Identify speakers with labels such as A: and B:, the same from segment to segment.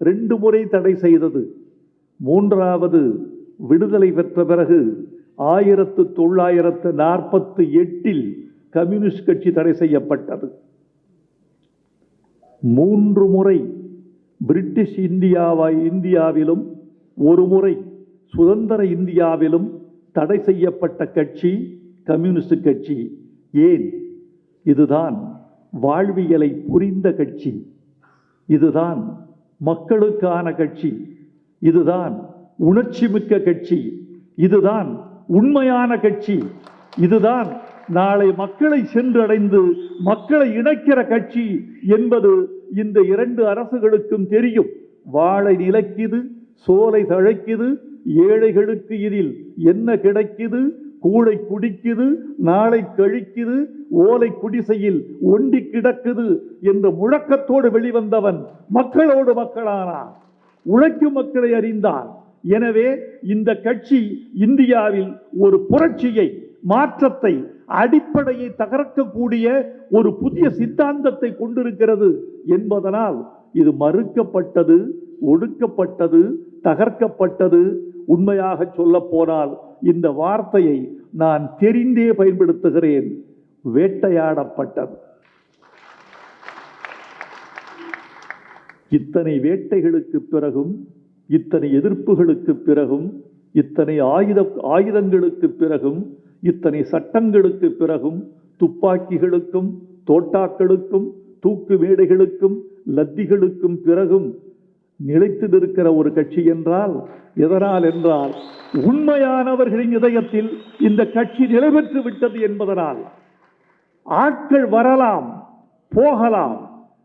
A: ரெண்டு முறை தடை செய்தது. மூன்றாவது விடுதலை பெற்ற பிறகு ஆயிரத்து தொள்ளாயிரத்து நாற்பத்தி எட்டில் கம்யூனிஸ்ட் கட்சி தடை செய்யப்பட்டது. மூன்று முறை பிரிட்டிஷ் இந்தியாவா இந்தியாவிலும் ஒரு முறை சுதந்திர இந்தியாவிலும் தடை செய்யப்பட்ட கட்சி கம்யூனிஸ்ட் கட்சி. ஏன்? இதுதான் வாழ்வியலை புரிந்த கட்சி. இதுதான் மக்களுக்கான கட்சி. இதுதான் உணர்ச்சி மிக்க கட்சி. இதுதான் உண்மையான கட்சி. இதுதான் நாளை மக்களை சென்றடைந்து மக்களை இணைக்கிற கட்சி என்பது இந்த இரண்டு அரசுகளுக்கும் தெரியும். வாழை நிலைக்குது சோலை தழைக்குது ஏழைகளுக்கு இதில் என்ன கிடைக்குது கூடை குடிக்குது நாளை கழிக்குது ஓலை குடிசையில் ஒண்டி கிடக்குது என்ற முழக்கத்தோடு வெளிவந்தவன் மக்களோடு மக்களானான். உழைக்கும் மக்களை அறிந்தான். எனவே இந்த கட்சி இந்தியாவில் ஒரு புரட்சியை மாற்றத்தை அடிப்படையை தகர்க்கக்கூடிய ஒரு புதிய சித்தாந்தத்தை கொண்டிருக்கிறது என்பதனால் இது மறுக்கப்பட்டது ஒடுக்கப்பட்டது தகர்க்கப்பட்டது. உண்மையாக சொல்ல போனால் இந்த வார்த்தையை நான் தெரிந்தே பயன்படுத்துகிறேன். வேட்டையாடப்பட்டது. இத்தனை வேட்டைகளுக்கு பிறகும் இத்தனை எதிர்ப்புகளுக்கு பிறகும் இத்தனை ஆயுத ஆயுதங்களுக்கு பிறகும் இத்தனை சட்டங்களுக்கு பிறகும் துப்பாக்கிகளுக்கும் தோட்டாக்களுக்கும் தூக்கு மேடைகளுக்கும் லத்திகளுக்கும் பிறகும் நிலைத்து நிற்கிற ஒரு கட்சி என்றால் எதனால் என்றால் உண்மையானவர்களின் இதயத்தில் இந்த கட்சி நிறைவேற்று விட்டது என்பதனால். ஆட்கள் வரலாம் போகலாம்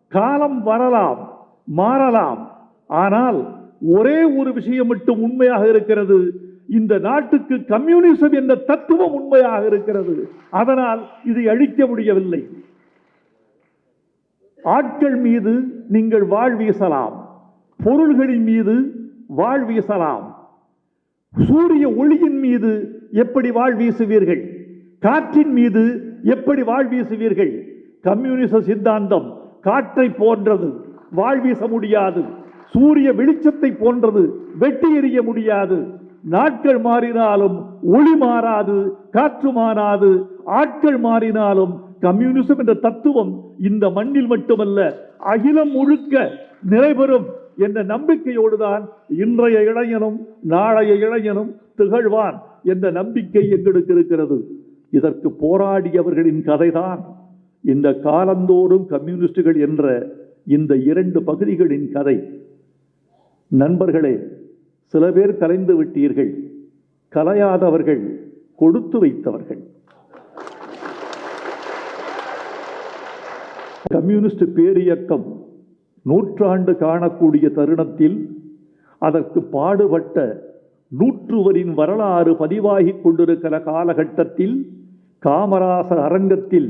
A: காலம் வரலாம் மாறலாம். ஆனால் ஒரே ஒரு விஷயம் மட்டும் உண்மையாக இருக்கிறது. இந்த நாட்டுக்கு கம்யூனிசம் என்ற தத்துவம் உண்மையாக இருக்கிறது. அதனால் இதை அழிக்க முடியவில்லை. ஆட்கள் மீது நீங்கள் வாழ் வீசலாம். பொருள்களின் மீது வாழ் வீசலாம். சூரிய ஒளியின் மீது எப்படி வாழ் வீசுவீர்கள்? காற்றின் மீது எப்படி வாழ் வீசுவீர்கள்? கம்யூனிச சித்தாந்தம் காற்றை போன்றது வாழ் வீச முடியாது. சூரிய வெளிச்சத்தை போன்றது வெட்டி எறிய முடியாது. நாட்கள் மாறினாலும் ஒளி மாறாது காற்று மாறாது. ஆட்கள் மாறினாலும் கம்யூனிசம் என்ற தத்துவம் இந்த மண்ணில் மட்டுமல்ல அகிலம் முழுக்க நிறைபெறும் என்ற நம்பிக்கையோடுதான் இன்றைய இளைஞனும் நாளைய இளைஞனும் திகழ்வான் என்ற நம்பிக்கை எங்களுக்கு இருக்கிறது. இதற்கு போராடியவர்களின் கதைதான். இந்த காலந்தோறும் கம்யூனிஸ்டுகள் என்ற இந்த இரண்டு பகுதிகளின் கதை. நண்பர்களே சில பேர் கலைந்து விட்டீர்கள். கலையாதவர்கள் கொடுத்து வைத்தவர்கள். கம்யூனிஸ்ட் பேரியக்கம் நூற்றாண்டு காணக்கூடிய தருணத்தில் அதற்கு பாடுபட்ட நூற்றுவரின் வரலாறு பதிவாகிக் கொண்டிருக்கிற காலகட்டத்தில் காமராசர் அரங்கத்தில்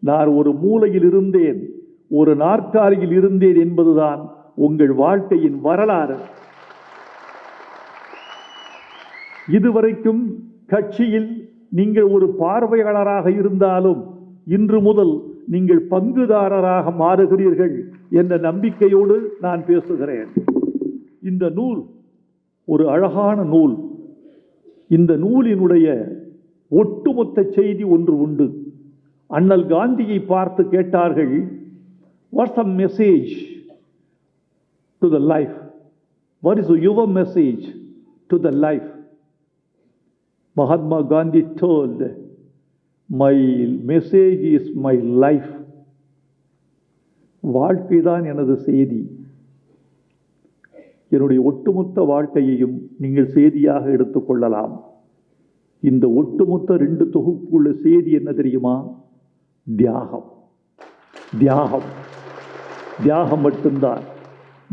A: நான் ஒரு மூலையில் இருந்தேன் ஒரு நாற்காலியில் இருந்தேன் என்பதுதான் உங்கள் வாழ்க்கையின் வரலாறு. இதுவரைக்கும் கட்சியில் நீங்கள் ஒரு பார்வையாளராக இருந்தாலும் இன்று முதல் நீங்கள் பங்குதாரராக மாறுகிறீர்கள் என்ற நம்பிக்கையோடு நான் பேசுகிறேன். இந்த நூல் ஒரு அழகான நூல். இந்த நூலினுடைய ஒட்டுமொத்த செய்தி ஒன்று உண்டு. அண்ணல் காந்தியை பார்த்து கேட்டார்கள் what's a message to the life what is your message to the life Mahatma Gandhi told my message is my life வாழ்க்கை தான் எனது செய்தி. என்னுடைய ஒட்டுமொத்த வாழ்க்கையையும் நீங்கள் செய்தியாக எடுத்துக்கொள்ளலாம் இந்த ஒட்டுமொத்த ரெண்டு தொகுப்புள்ள செய்தி என்ன தெரியுமா? தியாகம். தியாகம். தியாகம் மட்டும்தான்.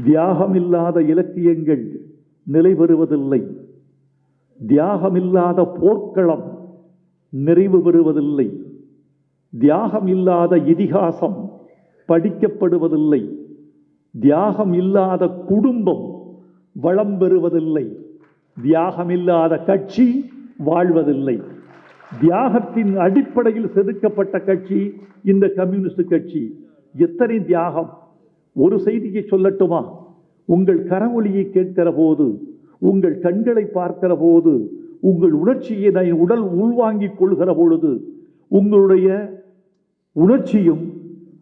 A: தியாகம் இல்லாத இலக்கியங்கள் நிலை பெறுவதில்லை. தியாகமில்லாத போர்க்களம் நிறைவு பெறுவதில்லை. தியாகம் இல்லாத இதிகாசம் படிக்கப்படுவதில்லை. தியாகம் இல்லாத குடும்பம் வளம் பெறுவதில்லை. தியாகமில்லாத கட்சி வாழ்வதில்லை. தியாகத்தின் அடிப்படையில் செதுக்கப்பட்ட கட்சி இந்த கம்யூனிஸ்ட் கட்சி. எத்தனை தியாகம்? ஒரு செய்தியை சொல்லட்டுமா? உங்கள் கரவொலியை கேட்கிற போது உங்கள் கண்களை பார்க்கிற போது உங்கள் உணர்ச்சியை நான் உடல் உள்வாங்கிக் கொள்கிற பொழுது உங்களுடைய உணர்ச்சியும்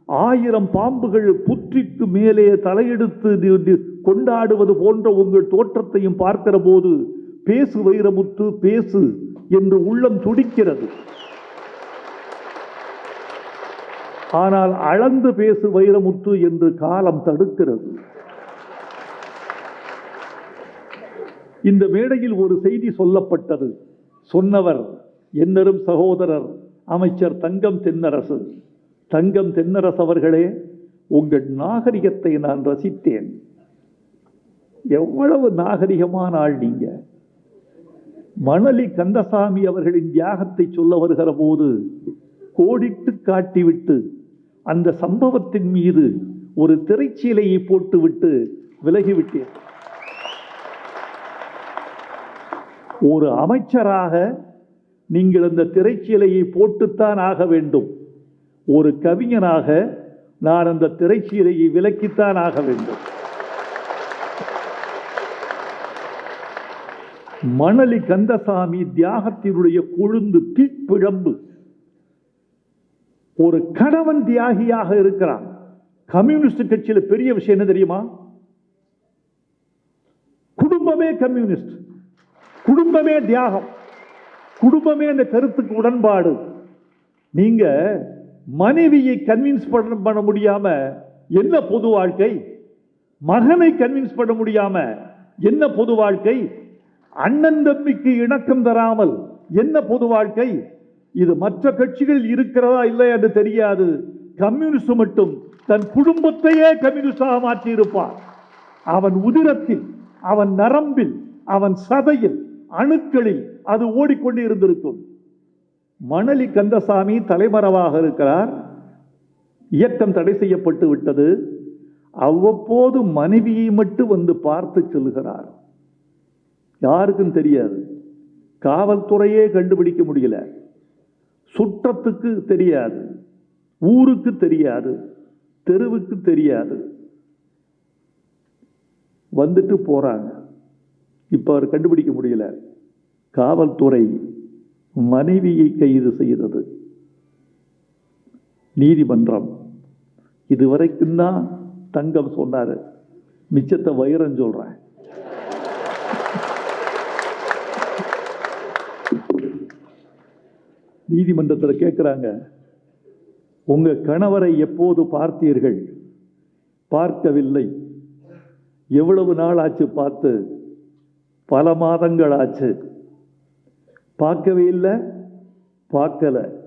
A: ஆயிரம் பாம்புகள் புற்றிக்கு மேலே தலையெடுத்து கொண்டாடுவது போன்ற உங்கள் தோற்றத்தையும் பார்க்கிற போது பேசு வைரமுத்து பேசு என்று உள்ளம் துடிக்கிறது. ஆனால் அளந்து பேசு வைரமுத்து என்று காலம் தடுக்கிறது. இந்த மேடையில் ஒரு செய்தி சொல்லப்பட்டது. சொன்னவர் என்னரும் சகோதரர் அமைச்சர் தங்கம் தென்னரசு. தங்கம் தென்னரசு அவர்களே உங்கள் நாகரிகத்தை நான் ரசித்தேன். எவ்வளவு நாகரிகமான ஆள் நீங்க. மணலி கந்தசாமி அவர்களின் தியாகத்தை சொல்ல வருகிற போது கோடிட்டு காட்டிவிட்டு அந்த சம்பவத்தின் மீது ஒரு திரைச்சீலையை போட்டுவிட்டு விலகிவிட்டேன். ஒரு அமைச்சராக நீங்கள் அந்த திரைச்சீலையை போட்டுத்தான் ஆக வேண்டும். ஒரு கவிஞனாக நான் அந்த திரைச்சீலையை விலக்கித்தான் ஆக வேண்டும். மணலி கந்தசாமி தியாகத்தினுடைய கொழுந்து தீப்பிழம்பு. ஒரு கணவன் தியாகியாக இருக்கிறான். கம்யூனிஸ்ட் கட்சியில் பெரிய விஷயம் என்ன தெரியுமா? குடும்பமே கம்யூனிஸ்ட். குடும்பமே தியாகம். குடும்பமே அந்த கருத்துக்கு உடன்பாடு. நீங்க மனைவியை கன்வின்ஸ் பண்ண பண்ண முடியாம என்ன பொது வாழ்க்கை? மகனை கன்வின்ஸ் பண்ண முடியாம என்ன பொது வாழ்க்கை? அண்ணன் தம்பிக்கு இணக்கம் தராமல் என்ன பொது வாழ்க்கை? இது மற்ற கட்சிகள் இருக்கிறதா இல்லை என்று தெரியாது. கம்யூனிஸ்ட் மட்டும் தன் குடும்பத்தையே கம்யூனிஸ்டாக மாற்றியிருப்பான். அவன் உதிரத்தில் அவன் நரம்பில் அவன் சதையில் அணுக்களில் அது ஓடிக்கொண்டு இருந்திருக்கும். மணலி கந்தசாமி தலைமறைவாக இருக்கிறார். இயக்கம் தடை செய்யப்பட்டு விட்டது. அவ்வப்போது மனைவியை மட்டும் வந்து பார்த்து செல்கிறார். யாருக்கும் தெரியாது. காவல்துறையே கண்டுபிடிக்க முடியல. சுற்றத்துக்கு தெரியாது. ஊருக்கு தெரியாது. தெருவுக்கு தெரியாது. வந்துட்டு போறாங்க. இப்ப அவர் கண்டுபிடிக்க முடியல. காவல்துறை மனைவியை கைது செய்தது. நீதிமன்றம். இதுவரைக்கும் தான் தங்கம் சொன்னார். மிச்சத்தை வைரம் சொல்கிறேன் நீதிமன்றத்தில் கேட்குறாங்க உங்கள் கணவரை எப்போது பார்த்தீர்கள்? பார்க்கவில்லை. எவ்வளவு நாள் ஆச்சு பார்த்து? பல மாதங்கள் ஆச்சு பார்க்கவே இல்லை பார்க்கல.